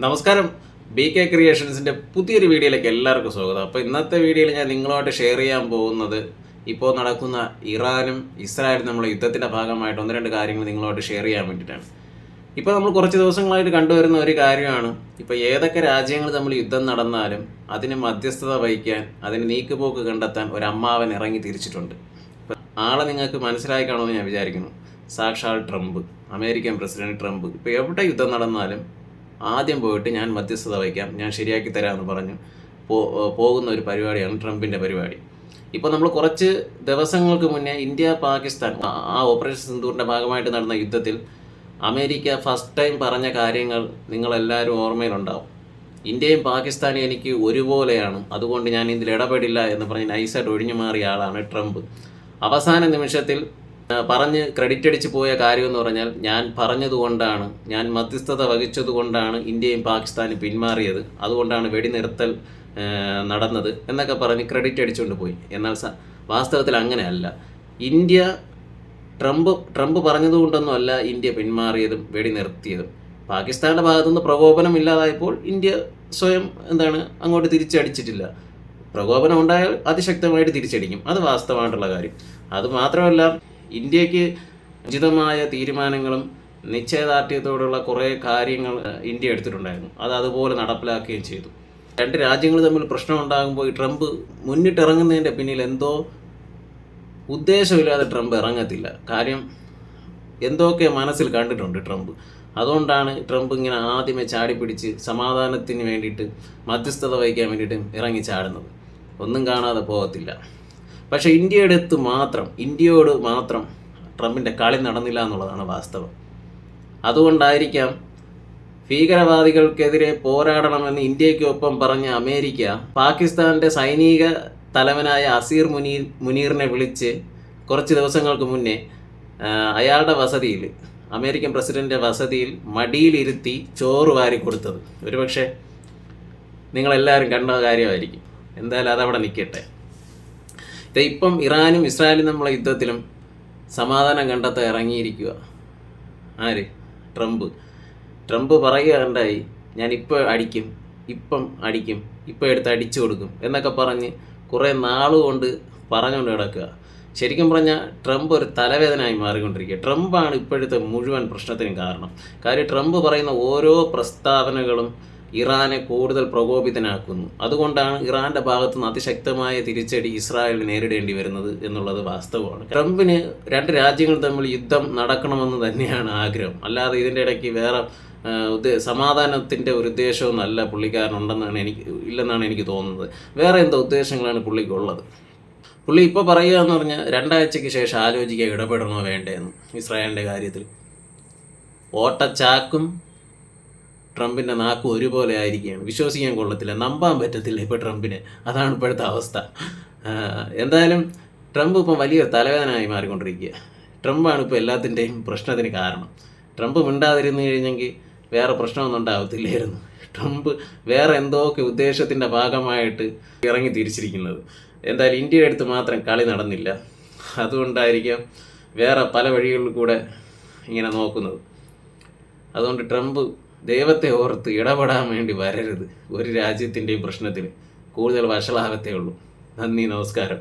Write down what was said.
നമസ്കാരം. B K ക്രിയേഷൻസിന്റെ പുതിയൊരു വീഡിയോയിലേക്ക് എല്ലാവർക്കും സ്വാഗതം. അപ്പോൾ ഇന്നത്തെ വീഡിയോയിൽ ഞാൻ നിങ്ങളുമായിട്ട് ഷെയർ ചെയ്യാൻ പോകുന്നത് ഇപ്പോൾ നടക്കുന്ന ഇറാനും ഇസ്രായേലും നമ്മൾ യുദ്ധത്തിന്റെ ഭാഗമായിട്ട് ഒന്ന് രണ്ട് കാര്യങ്ങൾ നിങ്ങളുമായിട്ട് ഷെയർ ചെയ്യാൻ വേണ്ടിയിട്ടാണ്. ഇപ്പോൾ നമ്മൾ കുറച്ച് ദിവസങ്ങളായിട്ട് കണ്ടുവരുന്ന ഒരു കാര്യമാണ്. ഇപ്പോൾ ഏതൊക്കെ രാജ്യങ്ങൾ തമ്മിൽ യുദ്ധം നടന്നാലും അതിന് മധ്യസ്ഥത വഹിക്കാൻ അതിന് നീക്കുപോക്ക് കണ്ടെത്താൻ ഒരു അമ്മാവൻ ഇറങ്ങി തിരിച്ചിട്ടുണ്ട്. ആളെ നിങ്ങൾക്ക് മനസ്സിലായി കാണുമെന്ന് ഞാൻ വിചാരിക്കുന്നു. സാക്ഷാൽ ട്രംപ് അമേരിക്കൻ പ്രസിഡന്റ് ട്രംപ്. ഇപ്പോൾ എവിടെ യുദ്ധം നടന്നാലും ആദ്യം പോയിട്ട് ഞാൻ മധ്യസ്ഥത വയ്ക്കാം ഞാൻ ശരിയാക്കി തരാമെന്ന് പറഞ്ഞു. പോകുന്ന ഒരു പരിപാടിയാണ് ട്രംപിന്റെ പരിപാടി. ഇപ്പോൾ നമ്മൾ കുറച്ച് ദിവസങ്ങൾക്ക് മുന്നേ ഇന്ത്യ പാകിസ്ഥാൻ ആ- ഓപ്പറേഷൻ സിന്ധൂറിന്റെ ഭാഗമായിട്ട് നടന്ന യുദ്ധത്തിൽ അമേരിക്ക ഫസ്റ്റ് ടൈം പറഞ്ഞ കാര്യങ്ങൾ നിങ്ങളെല്ലാവരും ഓർമ്മയിലുണ്ടാവും. ഇന്ത്യയും പാകിസ്ഥാനും എനിക്ക് ഒരുപോലെയാണ്. അതുകൊണ്ട് ഞാൻ ഇതിൽ ഇടപെടില്ല എന്ന് പറഞ്ഞ് നൈസായിട്ട് ഒഴിഞ്ഞു മാറിയ ആളാണ് ട്രംപ്. അവസാന നിമിഷത്തിൽ പറഞ്ഞ് ക്രെഡിറ്റ് അടിച്ച് പോയ കാര്യം എന്ന് പറഞ്ഞാൽ ഞാൻ പറഞ്ഞതുകൊണ്ടാണ് ഞാൻ മധ്യസ്ഥത വഹിച്ചതുകൊണ്ടാണ് ഇന്ത്യയും പാകിസ്ഥാനും പിന്മാറിയത്. അതുകൊണ്ടാണ് വെടിനിർത്തൽ നടന്നത് എന്നൊക്കെ പറഞ്ഞ് ക്രെഡിറ്റ് അടിച്ചുകൊണ്ട് പോയി. എന്നാൽ വാസ്തവത്തിൽ അങ്ങനെയല്ല. ഇന്ത്യ ട്രംപ് ട്രംപ് പറഞ്ഞതുകൊണ്ടൊന്നും അല്ല ഇന്ത്യ പിന്മാറിയതും വെടിനിർത്തിയതും. പാകിസ്ഥാന്റെ ഭാഗത്തുനിന്ന് പ്രകോപനം ഇല്ലാതായപ്പോൾ ഇന്ത്യ സ്വയം എന്താണ് അങ്ങോട്ട് തിരിച്ചടിച്ചിട്ടില്ല. പ്രകോപനം ഉണ്ടായാൽ അതിശക്തമായിട്ട് തിരിച്ചടിക്കും. അത് വാസ്തവമായിട്ടുള്ള കാര്യം. അത് മാത്രമല്ല ഇന്ത്യയ്ക്ക് ഉചിതമായ തീരുമാനങ്ങളും നിശ്ചയദാർഢ്യത്തോടുള്ള കുറേ കാര്യങ്ങൾ ഇന്ത്യ എടുത്തിട്ടുണ്ടായിരുന്നു. അത് അതുപോലെ നടപ്പിലാക്കുകയും ചെയ്തു. രണ്ട് രാജ്യങ്ങൾ തമ്മിൽ പ്രശ്നം ഉണ്ടാകുമ്പോൾ ഈ ട്രംപ് മുന്നിട്ടിറങ്ങുന്നതിന്റെ പിന്നിൽ എന്തോ ഉദ്ദേശമില്ലാതെ ട്രംപ് ഇറങ്ങത്തില്ല. കാര്യം എന്തൊക്കെ മനസ്സിൽ കണ്ടിട്ടുണ്ട് ട്രംപ്. അതുകൊണ്ടാണ് ട്രംപ് ഇങ്ങനെ ആദ്യമേ ചാടിപ്പിടിച്ച് സമാധാനത്തിന് വേണ്ടിയിട്ട് മധ്യസ്ഥത വഹിക്കാൻ വേണ്ടിയിട്ട് ഇറങ്ങി ചാടുന്നത്. ഒന്നും കാണാതെ പോകത്തില്ല. പക്ഷേ ഇന്ത്യയുടെ അടുത്ത് മാത്രം ഇന്ത്യയോട് മാത്രം ട്രംപിന്റെ കളി നടന്നില്ല എന്നുള്ളതാണ് വാസ്തവം. അതുകൊണ്ടായിരിക്കാം ഭീകരവാദികൾക്കെതിരെ പോരാടണമെന്ന് ഇന്ത്യയ്ക്കൊപ്പം പറഞ്ഞ അമേരിക്ക പാകിസ്ഥാന്റെ സൈനിക തലവനായ അസീർ മുനീർ മുനീറിനെ വിളിച്ച് കുറച്ച് ദിവസങ്ങൾക്ക് മുന്നേ അയാളുടെ വസതിയിൽ അമേരിക്കൻ പ്രസിഡന്റെ വസതിയിൽ മടിയിലിരുത്തി ചോറ് വാരി കൊടുത്തത് ഒരുപക്ഷെ നിങ്ങളെല്ലാവരും കണ്ട കാര്യമായിരിക്കും. എന്തായാലും അതവിടെ നിൽക്കട്ടെ. ഇപ്പം ഇറാനും ഇസ്രായേലും നമ്മളെ യുദ്ധത്തിലും സമാധാനം കണ്ടെത്താൻ ഇറങ്ങിയിരിക്കുക. ആര്? ട്രംപ്. ട്രംപ് പറയുകയുണ്ടായി ഞാൻ ഇപ്പോൾ അടിക്കും ഇപ്പം അടിക്കും ഇപ്പം എടുത്ത് അടിച്ചു കൊടുക്കും എന്നൊക്കെ പറഞ്ഞ് കുറേ നാളുകൊണ്ട് പറഞ്ഞുകൊണ്ട് കിടക്കുക ശരിക്കും പറഞ്ഞാൽ ട്രംപ് ഒരു തലവേദനയായി മാറിക്കൊണ്ടിരിക്കുക. ട്രംപാണ് ഇപ്പോഴത്തെ മുഴുവൻ പ്രശ്നത്തിനും കാരണം. കാര്യം ട്രംപ് പറയുന്ന ഓരോ പ്രസ്താവനകളും ഇറാനെ കൂടുതൽ പ്രകോപിതനാക്കുന്നു. അതുകൊണ്ടാണ് ഇറാന്റെ ഭാഗത്തു നിന്ന് അതിശക്തമായ തിരിച്ചടി ഇസ്രായേലിന് നേരിടേണ്ടി വരുന്നത് എന്നുള്ളത് വാസ്തവമാണ്. ട്രംപിന് രണ്ട് രാജ്യങ്ങൾ തമ്മിൽ യുദ്ധം നടക്കണമെന്ന് തന്നെയാണ് ആഗ്രഹം. അല്ലാതെ ഇതിന്റെ ഇടയ്ക്ക് വേറെ സമാധാനത്തിന്റെ ഒരു ഉദ്ദേശമൊന്നല്ല പുള്ളിക്കാരനുണ്ടെന്നാണ് എനിക്ക് ഇല്ലെന്നാണ് എനിക്ക് തോന്നുന്നത്. വേറെ എന്തോ ഉദ്ദേശങ്ങളാണ് പുള്ളിക്കുള്ളത്. പുള്ളി ഇപ്പോൾ പറയുക എന്ന് പറഞ്ഞാൽ രണ്ടാഴ്ചയ്ക്ക് ശേഷം ആലോചിക്കുക ഇടപെടണോ വേണ്ടേന്ന് ഇസ്രായേലിന്റെ കാര്യത്തിൽ. ഓട്ടച്ചാക്കും ട്രംപിന്റെ നാക്കും ഒരുപോലെ ആയിരിക്കുകയാണ്. വിശ്വസിക്കാൻ കൊള്ളത്തില്ല. നമ്പാൻ പറ്റത്തില്ല ഇപ്പോൾ ട്രംപിന്. അതാണ് ഇപ്പോഴത്തെ അവസ്ഥ. എന്തായാലും ട്രംപ് ഇപ്പം വലിയ തലവേദനയായി മാറിക്കൊണ്ടിരിക്കുക. ട്രംപാണ് ഇപ്പോൾ എല്ലാത്തിന്റെയും പ്രശ്നത്തിന് കാരണം. ട്രംപ് മിണ്ടാതിരുന്നു കഴിഞ്ഞെങ്കിൽ വേറെ പ്രശ്നമൊന്നും ഉണ്ടാകത്തില്ലായിരുന്നു ട്രംപ് വേറെ എന്തൊക്കെ ഉദ്ദേശത്തിന്റെ ഭാഗമായിട്ട് ഇറങ്ങി തിരിച്ചിരിക്കുന്നത്. എന്തായാലും ഇന്ത്യയുടെ അടുത്ത് മാത്രം കളി നടന്നില്ല. അതുകൊണ്ടായിരിക്കാം വേറെ പല വഴികളിൽ കൂടെ ഇങ്ങനെ നോക്കുന്നത്. അതുകൊണ്ട് ട്രംപ് ദൈവത്തെ ഓർത്ത് ഇടപെടാൻ വേണ്ടി വരരുത് ഒരു രാജ്യത്തിന്റെയും പ്രശ്നത്തിൽ കൂടുതൽ വഷളാകത്തേ ഉള്ളൂ. നന്ദി നമസ്കാരം.